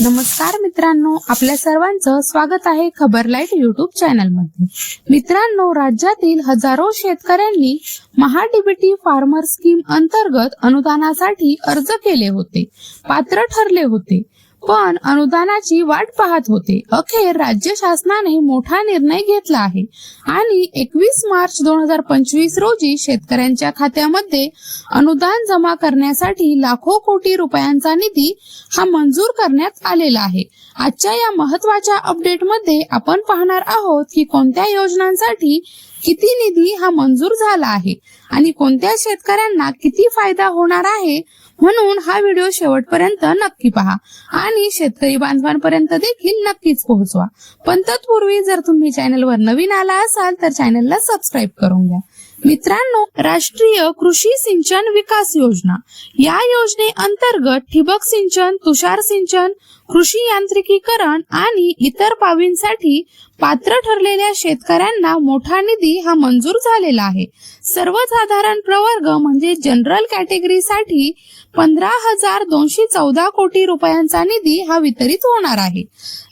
नमस्कार मित्रांनो आपल्या सर्वांचं स्वागत आहे खबर लाइट युट्यूब चॅनलमध्ये मित्रांनो राज्यातील हजारो शेतकऱ्यांनी महाडीबीटी फार्मर स्कीम अंतर्गत अनुदानासाठी अर्ज केले होते पात्र ठरले होते. पण अनुदानाची वाट पाहत होते. अखेर राज्य शासनाने मोठा निर्णय घेतला आहे. आणि एकवीस मार्च दोन हजार पंचवीस रोजी शेतकऱ्यांच्या खात्यामध्ये अनुदान जमा करण्यासाठी लाखो कोटी रुपयांचा निधी हा मंजूर करण्यात आलेला आहे. आजच्या या महत्त्वाच्या अपडेटमध्ये आपण पाहणार आहोत की कोणत्या योजनांसाठी किती निधी हा मंजूर झाला आहे आणि कोणत्या शेतकऱ्यांना किती फायदा होणार आहे म्हणून हा व्हिडिओ शेवटपर्यंत नक्की पहा. आणि शेतकरी बांधवांपर्यंत देखील नक्कीच पोहोचवा. पण तत्पूर्वी जर तुम्ही चॅनलवर नवीन आला असाल तर चॅनलला सबस्क्राईब करून घ्या. मित्रांनो राष्ट्रीय कृषी सिंचन विकास योजना. या योजने अंतर्गत ठिबक सिंचन तुषार सिंचन कृषी यांत्रिकीकरण आणि इतर बाबींसाठी पात्र ठरलेल्या शेतकऱ्यांना मोठा निधी हा मंजूर झालेला आहे. सर्वसाधारण प्रवर्ग म्हणजे जनरल कॅटेगरीसाठी पंधरा हजार दोनशे चौदा कोटी रुपयांचा निधी हा वितरित होणार आहे.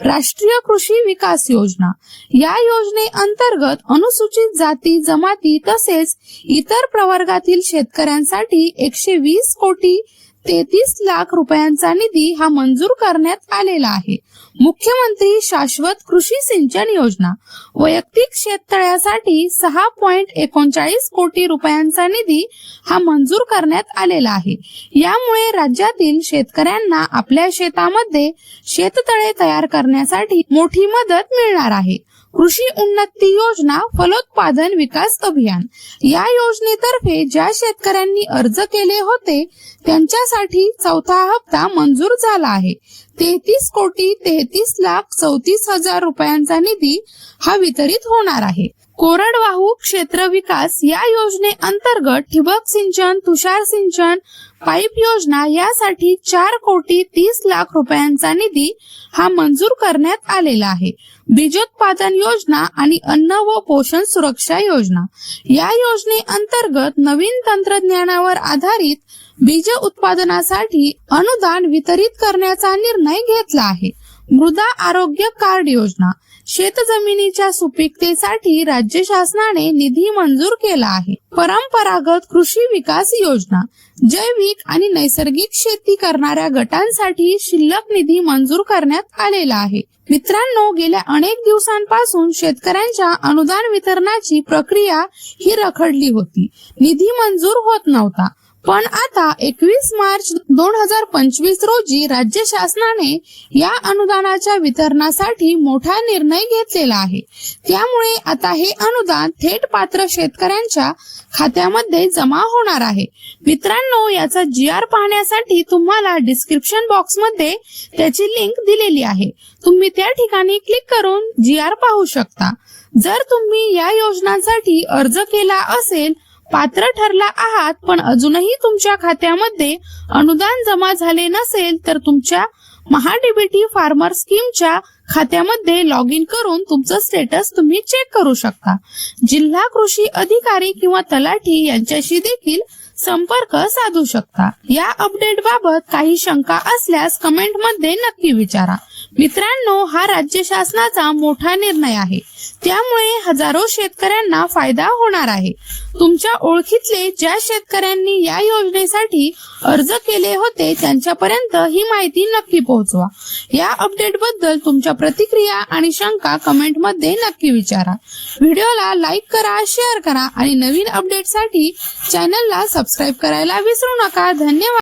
राष्ट्रीय कृषी विकास योजना. या योजने अंतर्गत अनुसूचित जाती जमाती तसेच इतर प्रवर्गातील शेतकऱ्यांसाठी एकशे वीस कोटी तेहतीस लाख रुपयांचा निधी हा मंजूर करण्यात आलेला आहे. मुख्यमंत्री शाश्वत कृषी सिंचन योजना. वैयक्तिक शेततळ्यासाठी सहा पॉइंट एकोणचाळीस कोटी रुपयांचा निधी हा मंजूर करण्यात आलेला आहे. यामुळे राज्यातील शेतकऱ्यांना आपल्या शेतामध्ये शेततळे तयार करण्यासाठी मोठी मदत मिळणार आहे. कृषी उन्नती योजना फलोत्पादन विकास अभियान. या योजनेतर्फे ज्या शेतकऱ्यांनी अर्ज केले होते त्यांच्यासाठी चौथा हप्ता मंजूर झाला आहे. तेहतीस कोटी तेहतीस लाख चौतीस हजार रुपयांचा निधी हा वितरित होणार आहे. कोरडवाहू क्षेत्र विकास या योजने अंतर्गत ठिबक सिंचन तुषार सिंचन पाईप योजना यासाठी चार कोटी तीस लाख रुपयांचा निधी हा मंजूर करण्यात आलेला आहे. बीजोत्पादन योजना आणि अन्न व पोषण सुरक्षा योजना. या योजने अंतर्गत नवीन तंत्रज्ञानावर आधारित बीज उत्पादनासाठी अनुदान वितरित करण्याचा निर्णय घेतला आहे. मृदा आरोग्य कार्ड योजना शेतजमिनीच्या सुपीकतेसाठी राज्य शासनाने निधी मंजूर केला आहे. परंपरागत कृषी विकास योजना जैविक आणि नैसर्गिक शेती करणाऱ्या गटांसाठी शिल्लक निधी मंजूर करण्यात आलेला आहे. मित्रांनो गेल्या अनेक दिवसांपासून शेतकऱ्यांच्या अनुदान वितरणाची प्रक्रिया ही रखडली होती. निधी मंजूर होत नव्हता. पण आता एकवीस मार्च दोन हजार पंचवीस रोजी राज्य शासनाने या अनुदानाच्या वितरणासाठी मोठा निर्णय घेतलेला आहे. त्यामुळे आता हे अनुदान थेट पात्र शेतकऱ्यांच्या खात्यामध्ये जमा होणार आहे. मित्रांनो याचा जी आर पाहण्यासाठी तुम्हाला डिस्क्रिप्शन बॉक्समध्ये त्याची लिंक दिलेली आहे. तुम्ही त्या ठिकाणी क्लिक करून जी आर पाहू शकता. जर तुम्ही या योजनांसाठी अर्ज केला असेल पात्र ठरला आहात पण अजूनही तुमच्या खात्यामध्ये अनुदान जमा झाले नसेल तर तुमच्या महाडीबीटी फार्मर स्कीमच्या खात्यामध्ये लॉग इन करून तुमचं स्टेटस तुम्ही चेक करू शकता. जिल्हा कृषी अधिकारी किंवा तलाठी यांच्याशी देखील संपर्क साधू शकता. या अपडेट बाबत काही शंका असल्यास कमेंटमध्ये नक्की विचारा. मित्रांनो हा राज्य शासनाचा मोठा निर्णय आहे. त्यामुळे हजारो शेतकऱ्यांना फायदा होणार आहे. तुमच्या ओळखीतले ज्या शेतकऱ्यांनी या योजनेसाठी अर्ज केले होते त्यांच्यापर्यंत ही माहिती नक्की पोहोचवा. या अपडेटबद्दल तुमच्या प्रतिक्रिया आणि शंका कमेंटमध्ये नक्की विचारा. व्हिडिओला लाईक करा शेअर करा आणि नवीन अपडेटसाठी चॅनलला सबस्क्राईब करायला विसरू नका. धन्यवाद.